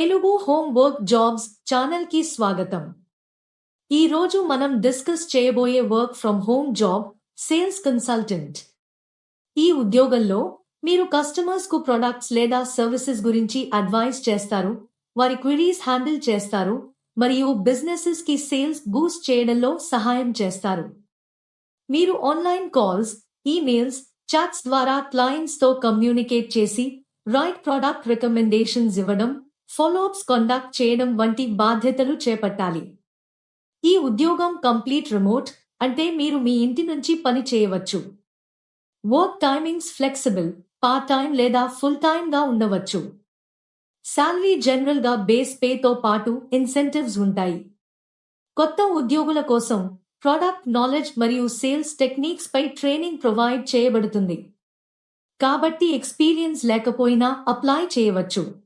Telugu home work jobs ఛానల్కి స్వాగతం. ఈ రోజు మనం డిస్కస్ చేయబోయే work from home job sales consultant. ఈ ఉద్యోగంలో మీరు కస్టమర్స్కు ప్రొడక్ట్స్ లేదా సర్వీసెస్ గురించి అడ్వైస్ చేస్తారు వారి క్విరీస్ హ్యాండిల్ చేస్తారు మరియు బిజినెసెస్కి సేల్స్ బూస్ట్ చేయడంలో సహాయం చేస్తారు. మీరు ఆన్లైన్ కాల్స్ ఈమెయిల్స్ చాట్స్ ద్వారా క్లయింట్స్తో కమ్యూనికేట్ చేసి రైట్ ప్రోడక్ట్ రికమెండేషన్స్ ఇవ్వడం ఫాలోఅప్స్ కండక్ట్ చేయడం వంటి బాధ్యతలు చేపట్టాలి. ఈ ఉద్యోగం కంప్లీట్ రిమోట్ అంటే మీరు మీ ఇంటి నుంచి పని చేయవచ్చు. Work timings flexible part time లేదా ఫుల్ టైంగా ఉండవచ్చు. శాలరీ జనరల్గా బేస్ పేతో పాటు ఇన్సెంటివ్స్ ఉంటాయి. కొత్త ఉద్యోగుల కోసం ప్రోడక్ట్ నాలెడ్జ్ మరియు సేల్స్ టెక్నిక్స్ పై ట్రైనింగ్ ప్రొవైడ్ చేయబడుతుంది. కాబట్టి ఎక్స్పీరియన్స్ లేకపోయినా అప్లై చేయవచ్చు.